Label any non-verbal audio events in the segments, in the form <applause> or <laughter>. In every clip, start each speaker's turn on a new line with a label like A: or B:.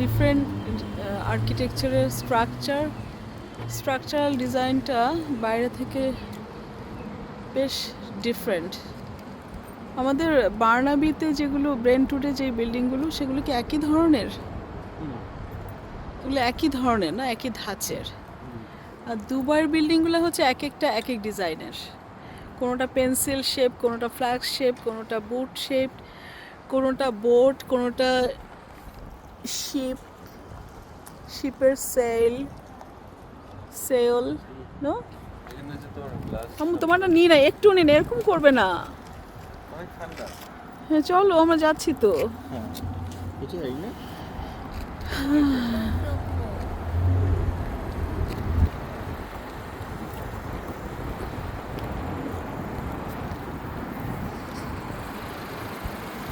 A: Different আর্কিটেকচারের structure structural ডিজাইনটা বাইরে থেকে বেশ ডিফারেন্ট আমাদের বার্নাবিতে যেগুলো ব্রেন টুডে যে বিল্ডিংগুলো, সেগুলো কি একই ধরনের? এগুলো একই ধরনের না, একই ধাঁচের? আর দুবাইয়ের বিল্ডিংগুলো হচ্ছে এক একটা, এক এক ডিজাইনের। কোনোটা পেন্সিল শেপ, কোনোটা ফ্ল্যাগ শেপ, কোনোটা বুট শেপ, কোনোটা বোট কোনোটা শিপ শিপের সেল সেল নো আমি, তোমারটা নিই না একটু নিন এরকম করবে না। হ্যাঁ চলো, আমরা যাচ্ছি তো।
B: এটাই না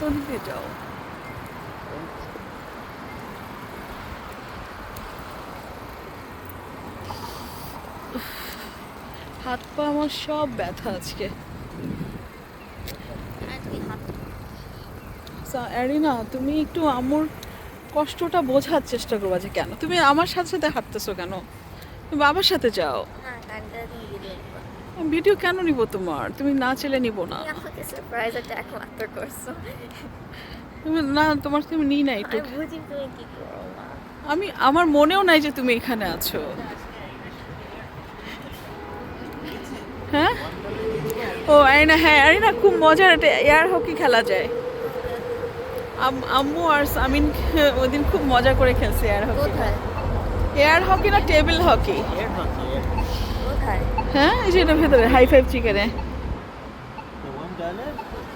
A: ওদিক দিয়ে যাও। হাত পা আমার সব ব্যথা আজকে। সা- অ্যারিনা তুমি একটু আমুর কষ্টটা বোঝার চেষ্টা করবা যে কেন? তুমি আমার সাথে সাথে হাঁটতেছো কেন? তুমি বাবার সাথে যাও। ভিডিও কেন নিব তোমার? তুমি না চেলে নিব না। তুমি না তোমার তুমি নিই না একটু।
C: আমি
A: আমার মনেও নাই যে তুমি এখানে আছো। হ্যাঁ? ও আরিনা হ্যাঁ আরিনা খুব মজার একটা এয়ার হকি খেলা যায়। আম- আম্মু আর সামিন <laughs> ওদিন খুব মজা করে খেলছে এয়ার হকি।
C: কোথায়?
A: এয়ার হকি না টেবিল হকি?
B: এর হকি
C: কোথায়?
A: হ্যাঁ এই যে ভেতরে হাই ফাইভ চিকেনে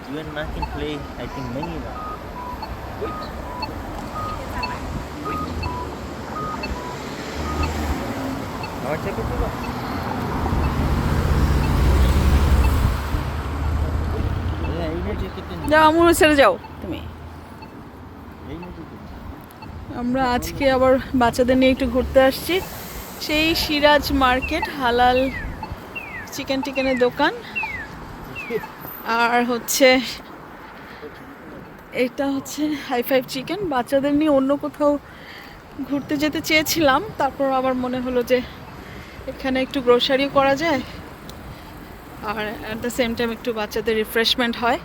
B: you and Ma can play, I think, many. Wait. না
A: যাও আম্মু ছেড়ে যাও তুমি। আমরা আজকে আবার বাচ্চাদের নিয়ে একটু ঘুরতে আসছি। সেই সিরাজ মার্কেট হালাল চিকেন টিকেনের দোকান। আর হচ্ছে এটা হচ্ছে হাই ফাইভ চিকেন বাচ্চাদের নিয়ে অন্য কোথাও ঘুরতে যেতে চেয়েছিলাম। তারপর আবার মনে হলো যে এখানে একটু গ্রোসারিও করা যায়। আর অ্যাট দ্য সেম টাইম একটু বাচ্চাদের রিফ্রেশমেন্ট হয়।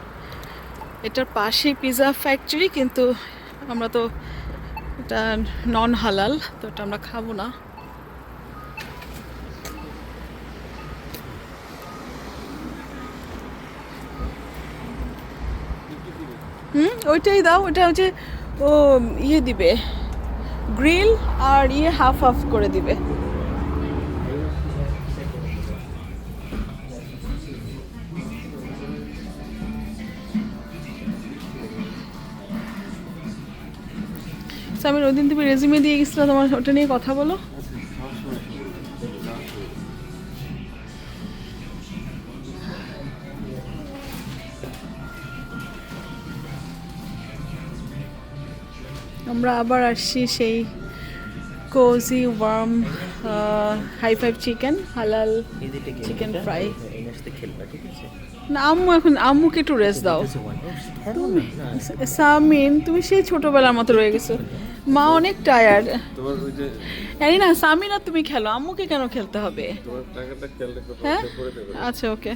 A: এটার পাশেই পিৎজা ফ্যাক্টরি কিন্তু আমরা তো এটা নন হালাল তো এটা আমরা খাব না। হুম? ওইটাই দাও ওটা হচ্ছে, ও ইয়ে দিবে। গ্রিল আর ইয়ে হাফ হাফ করে দিবে। সামির ওই দিন তুমি রেজিমে দিয়ে গেছিল তোমার ওটা নিয়ে কথা বলো। আমরা আবার আসছি সেই cozy warm high five chicken হালাল
B: চিকেন গেম
A: Fry.
B: এই ঠিক আছে?
A: না আম্মু এখন আম্মুকে একটু রেস্ট দাও।
B: না।
A: সামিন তুমি সেই ছোটবেলার মতো রয়ে গেছো। মা অনেক টায়ার্ড
D: তোমার ওই যে
A: জানি না সামিন আর তুমি খেলো আম্মুকে কেন খেলতে হবে?
D: তোমার টাকাটা
A: হ্যাঁ? আচ্ছা ওকে।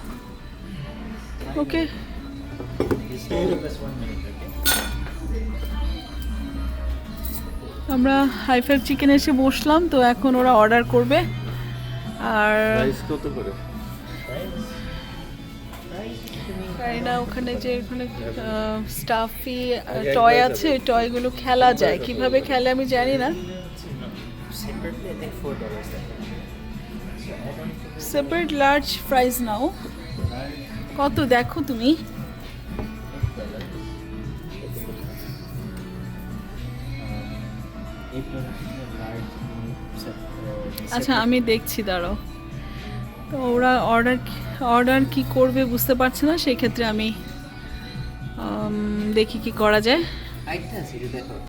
A: ওকে? আমরা হাই ফাইভ চিকেন এসে বসলাম তো এখন ওরা অর্ডার করবে। আর
D: প্রাইস কত করে?
A: না? ওখানে যে ওখানে স্টাফি টয় আছে ওই টয়গুলো খেলা যায়। কীভাবে খেলে আমি জানি না. সেপারেট লার্জ ফ্রাইজ নাও কত দেখো তুমি?
B: Uh,
A: আচ্ছা আমি দেখছি দাঁড়াও। তো ওরা অর্ডার অর্ডার কি করবে বুঝতে পারছে না, সেই ক্ষেত্রে আমি দেখি কি করা যায়।